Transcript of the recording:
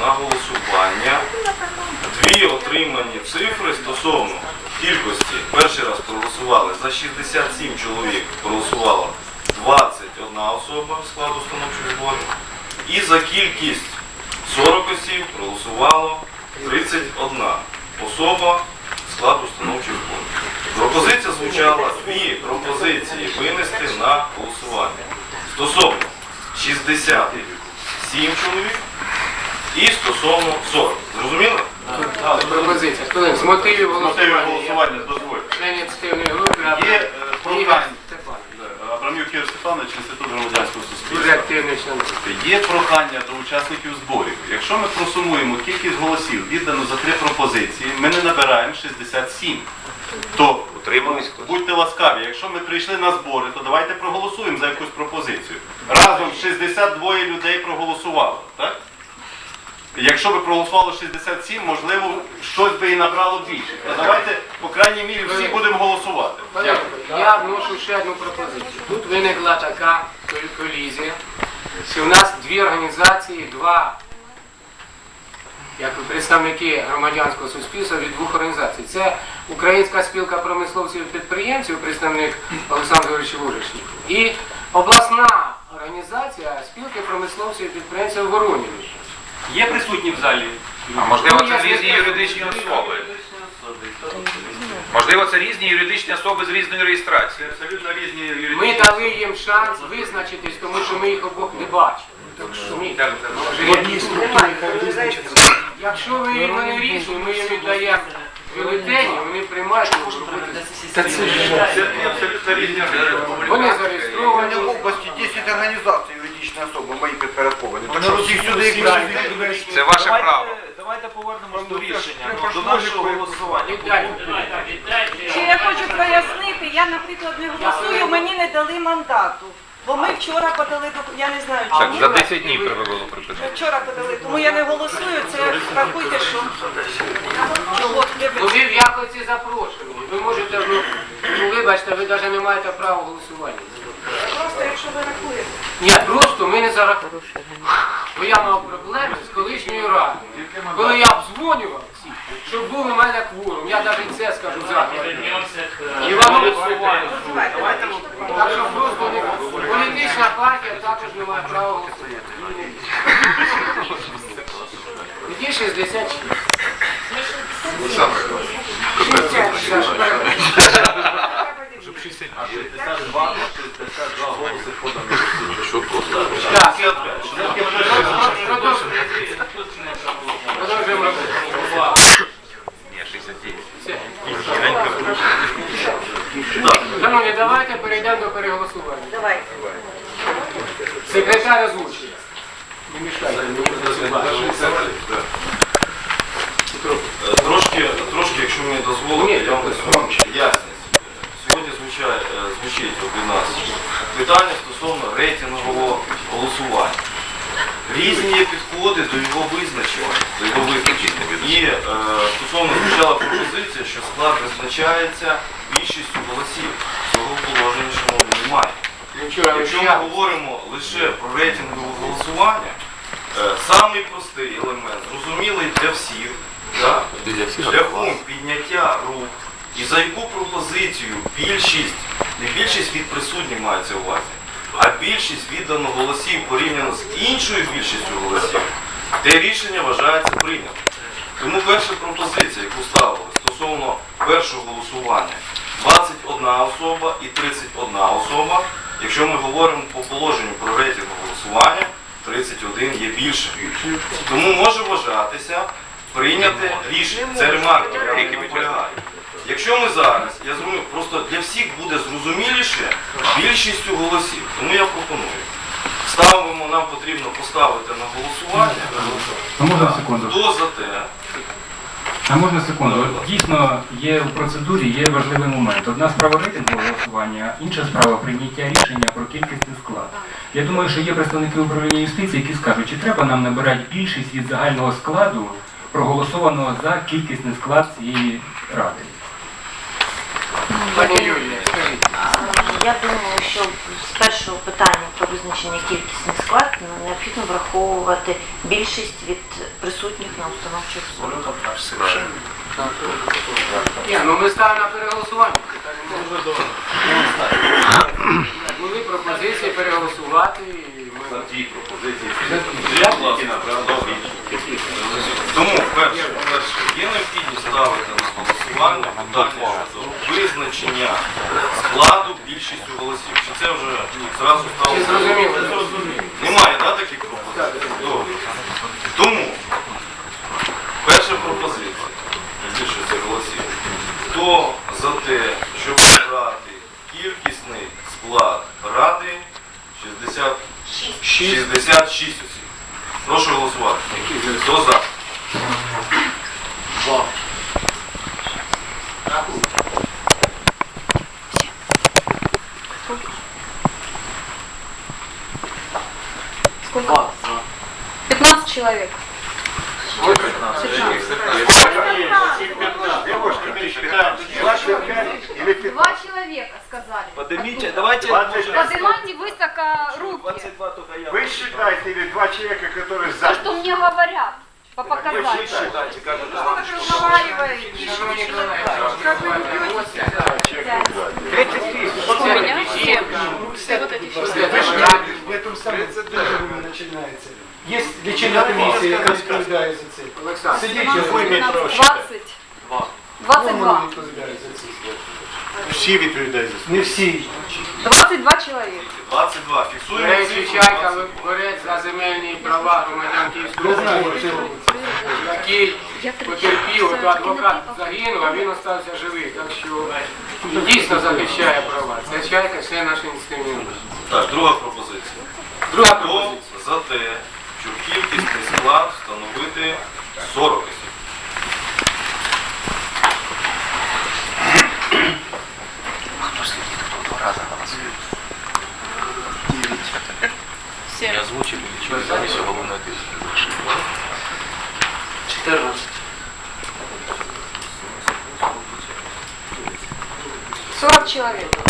на голосування дві отримані цифри стосовно кількості. Перший раз проголосували за 67 чоловік, проголосувала 21 особа складу установчих зборів. І за кількість 40 осіб проголосувало 31 особа складу установчих зборів. Пропозиція звучала дві пропозиції винести на голосування. Стосовно 67 чоловік і стосовно 40. Зрозуміло? Пропозиція. Хвилин, з мотивів голосування. голосування дозвольте. Член ініціативної групи Є е, прохання. Да, Абрамюк Ігор Степанович, Інститут громадянського Дуже суспільства. активний член. Є прохання до учасників зборів. Якщо ми просумуємо кількість голосів, віддану за три пропозиції, ми не набираємо 67. То будьте ласкаві, якщо ми прийшли на збори, то давайте проголосуємо за якусь пропозицію. Разом 62 людей проголосувало, так? Якщо би проголосувало 67, можливо, щось би і набрало більше. То давайте, по крайній мірі, всі будемо голосувати. Я вношу ще одну пропозицію. Тут виникла така колізія, що в нас дві організації, два як представники громадянського суспільства від двох організацій. Це Українська спілка промисловців і підприємців, представник Олександр Григорович Лужичник, і обласна організація спілки промисловців і підприємців Воронівщини. Є присутні в залі? А можливо, це різні юридичні особи. Можливо, це різні юридичні особи з різною реєстрацією. Абсолютно різні Ми дали їм шанс визначитись, тому що ми їх обох не бачимо. Так. Якщо ви вони різні, ми їм віддаємо бюлетені, вони приймають. можуть бути. Це абсолютно різні. Вони зареєстровані. в області 10 організацій юридичні особи, мої підпорядковані. Так що всі сюди їх Це ваше право. Давайте повернемось до рішення, ну, до нашого голосування. Ще я хочу прояснити, я, наприклад, не голосую, мені не дали мандату. Бо ми вчора подали доку- я не знаю, Так, чому. за 10 днів треба було припинити. вчора подали, тому я не голосую, це рахуйте, що чого не Ну ви можете, ну, ну вибачте, ви навіть не маєте права голосування. Просто якщо ви рахуєте. Ні, просто ми не зарахуємо. Бо я мав проблеми з колишньою радою. Коли я обдзвонював всіх, щоб був у мене кворум, я навіть це скажу зараз. Іванов Іванович. Так що просто не політична партія також не має права голосувати. Тоді 66. А 62, 62 голоси подані. Так, 55. продовжуємо роботу. Ні, 69. Шановні, давайте перейдемо до переголосування. Давай. Секретар озвучує. Не мішайте. Якщо мені дозволите, я вам дам ясність. Сьогодні звучає, е, звучить від нас питання стосовно рейтингового голосування. Різні є підходи до його визначення, до його визначення. І е, стосовно звучала пропозиція, що склад визначається більшістю голосів. Цього положення, шановні, немає. Якщо ми говоримо лише про рейтингове голосування, е, самий простий елемент, зрозумілий для всіх, да? шляхом підняття рук, і за яку пропозицію більшість, не більшість від присутніх мається увазі, а більшість віддано голосів порівняно з іншою більшістю голосів, те рішення вважається прийнятим. Тому перша пропозиція, яку ставили стосовно першого голосування, 21 особа і 31 особа. Якщо ми говоримо по положенню про рейтинг голосування, 31 є більше. Тому може вважатися прийняти рішення. Це ремарка, я не наполягаю. Якщо ми зараз, я зрозумів, просто для всіх буде зрозуміліше більшістю голосів. Тому я пропоную. Ставимо, нам потрібно поставити на голосування. А можна секунду? Хто за те, А можна секунду? От Дійсно, є в процедурі є важливий момент. Одна справа рейтингового голосування, інша справа прийняття рішення про кількість і склад. Я думаю, що є представники управління юстиції, які скажуть, чи треба нам набирати більшість від загального складу, проголосованого за кількісний склад цієї ради. Пані Юлія, скажіть. Я думаю, що з першого питання про визначення кількісних склад ну, необхідно враховувати більшість від присутніх на установчих слухах. Ні, ну ми ставимо на переголосування. Були пропозиції переголосувати і ми. Дві пропозиції, які. Тому, перше, перше, є необхідність ставити на голосування питання щодо визначення складу більшістю голосів. Чи це вже зразу стало? Зрозуміло? Немає, так, таких пропозицій? Добре. Сколько? 15 человек. Два человека сказали. Поднимите, давайте... Поднимайте высоко руки. 22 только я. Вы считаете, или два человека, которые То, за? что мне говорят по показаниям. Считайте, как это Что так разговариваете? Шановні колеги, Как вы ведете себя? У меня все. Все вот эти все. В этом самом договоре начинается. Есть лічильна комісія, яка відповідає за це. Олександр. Сидіть, ви маєте право 20. 22. відповідає за це. Всі відповідають за це. Не всі. 22 человека. 22. Фіксуємо Речі цифру Чайка 22. земельні права громадян Київської області, який потерпів, то адвокат загинув, а він остався живий. Так що дійсно захищає права. Це Чайка, це наш інститут. Так, друга пропозиція. Друга Хто пропозиція. за те, щоб кількісний склад встановити 40 осіб? Не озвучили, ничего, запись уголовное дело. 14. 40 человек.